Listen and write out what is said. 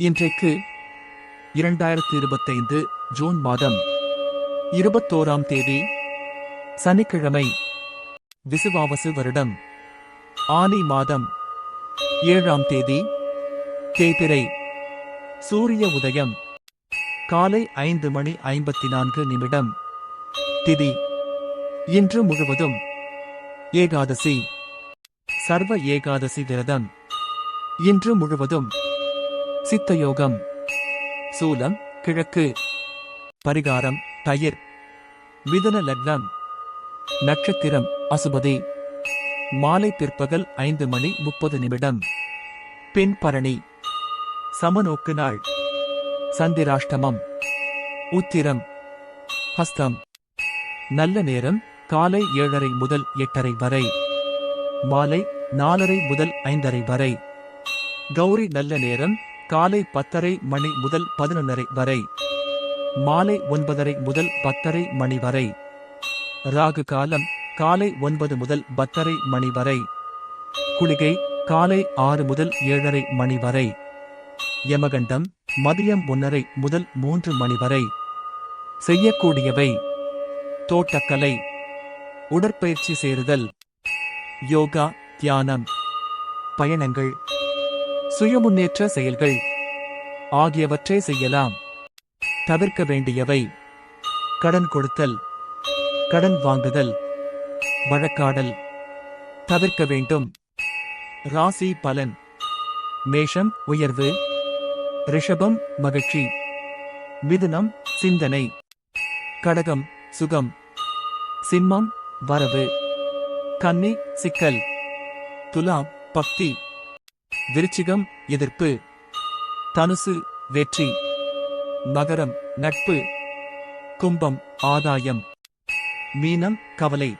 இன்றைக்கு இரண்டாயிரத்தி இருபத்தைந்து ஜூன் மாதம் இருபத்தோராம் தேதி சனிக்கிழமை விசுவாவசு வருடம். ஆனி மாதம் ஏழாம் தேதி தேதிரை சூரிய உதயம் காலை ஐந்து மணி ஐம்பத்தி நான்கு நிமிடம். திதி இன்று முழுவதும் ஏகாதசி சர்வ ஏகாதசி விரதம். இன்று முழுவதும் சித்தயோகம். சூலம் கிழக்கு. பரிகாரம் தயிர். மிதன லக்னம். நட்சத்திரம் அசுபதி. மாலை பிற்பகல் ஐந்து மணி முப்பது நிமிடம். பின் பரணி. சமநோக்கு நாள். சந்திராஷ்டமம். உத்திரம். ஹஸ்தம். நல்ல நேரம் காலை ஏழரை முதல் எட்டரை வரை. மாலை நாலரை முதல் ஐந்தரை வரை. கௌரி நல்ல நேரம் காலை பத்தரை மணி முதல் பதினொன்னரை வரை. மாலை ஒன்பதரை முதல் பத்தரை மணி வரை. ராகு காலம் காலை ஒன்பது முதல் பத்தரை மணி வரை. குளிகை காலை ஆறு முதல் ஏழரை மணி வரை. யமகண்டம் மதியம் ஒன்னரை முதல் மூன்று மணி வரை. செய்யக்கூடியவை. தோட்டக்கலை. உடற்பயிற்சி சேருதல். யோகா தியானம். பயணங்கள். சுயமுன்னேற்ற செயல்கள். ஆகியவற்றை செய்யலாம். தவிர்க்க வேண்டியவை. கடன் கொடுத்தல். கடன் வாங்குதல். வழக்காடல். தவிர்க்க வேண்டும். ராசி பலன். மேஷம் உயர்வு. ரிஷபம் மகிழ்ச்சி. மிதுனம் சிந்தனை. கடகம் சுகம். சிம்மம் வரவு. கன்னி சிக்கல். துலாம் பக்தி. விருச்சிகம் எதிர்ப்பு. தனுசு வெற்றி மகரம் நட்பு கும்பம் ஆதாயம் மீனம் கவலை.